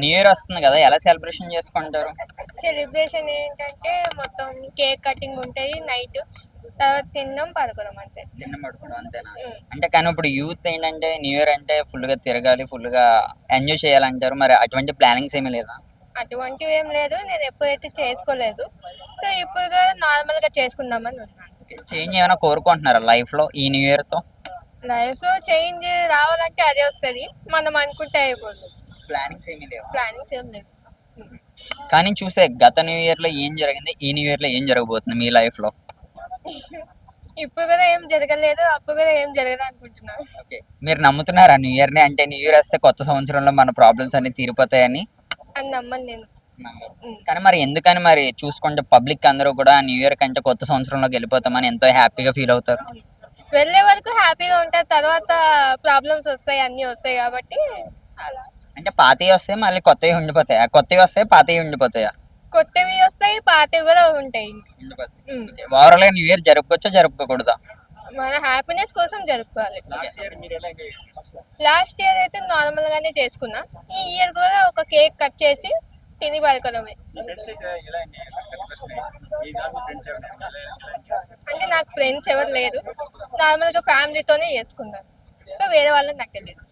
New year వస్తుంది కదా ఎలా సెలబ్రేషన్ చేసుకుంటారు? సెలబ్రేషన్ ఏంటంటే మొత్తం కేక్ కటింగ్ ఉంటుంది నైట్ తర్వాత తినడం పడుకోవడం అంతే. తిన్న పడుకోవడం అంతేనా. అంటే కానీ ఇప్పుడు యూత్ ఏంటంటే న్యూ ఇయర్ అంటే full గా తిరగాలి full గా ఎంజాయ్ చేయాలంటారు మరి అటువంటి ప్లానింగ్స్ ఏమీ లేదా? అటువంటివి ఏం లేదు నేను ఎప్పుడైతే చేసుకోలేదు సో ఇప్పుడు నార్మల్గా చేసుకుందామని ఉన్నాను. చేంజ్ ఏమైనా కోరుకుంటున్నారా లైఫ్లో ఈ న్యూ ఇయర్తో లైఫ్లో చేంజ్ రావాలంటే అదే వస్తుంది. మనం అనుకుంటే అయిపోదు. ప్లానింగ్స్ ఏమీ లేవు? ప్లానింగ్స్ ఏం లేవు. కానీ చూస్తే గత న్యూ ఇయర్లో ఏం జరిగింది? ఈ న్యూ ఇయర్లో ఏం జరగబోతుంది మీ లైఫ్లో ఇప్పుడు కూడా ఏం జరగలేదు అప్పుడు కూడా ఏం జరగదు అనుకుంటున్నాను ఓకే. మీరు నమ్ముతున్నారా న్యూ ఇయర్ని అంటే న్యూ ఇయర్ వస్తే కొత్త సంవత్సరంలో మన ప్రాబ్లమ్స్ అన్ని తీరిపోతాయని? అని నమ్మను నేను. కానీ మరి ఎందుకని మరి చూసుకుంటే పబ్లిక్ అందరూ కూడా న్యూ ఇయర్ కంటే కొత్త సంవత్సరంలోకి వెళ్ళిపోతామని ఎంతో హ్యాపీగా ఫీల్ అవుతారు. వెళ్ళే వరకు హ్యాపీగా ఉంటారు తర్వాత ప్రాబ్లమ్స్ వస్తాయి అన్నీ వస్తాయి కాబట్టి అలా. అంటే పాతవి వస్తే మళ్ళీ కొత్తవి ఉండిపోతాయా? కొత్తవి వస్తే పాతవి ఉండిపోతాయా? కొత్తవి వస్తాయి పాతవి కూడా ఉంటాయి. ఓవరాల్గా న్యూ ఇయర్ జరుపుకోవచ్చా జరుపుకోకూడదా? మన హ్యాపీనెస్ కోసం జరుపుకోవాలి. లాస్ట్ ఇయర్ అయితే నార్మల్ గానే చేసుకున్నా. ఈ ఇయర్ కూడా ఒక కేక్ కట్ చేసి తిని పడుకోవడమే. అంటే నాకు ఫ్రెండ్స్ ఎవరు లేరు. నార్మల్గా ఫ్యామిలీతోనే చేసుకున్నాను. సో వేరే వాళ్ళని నాకు తెలియదు.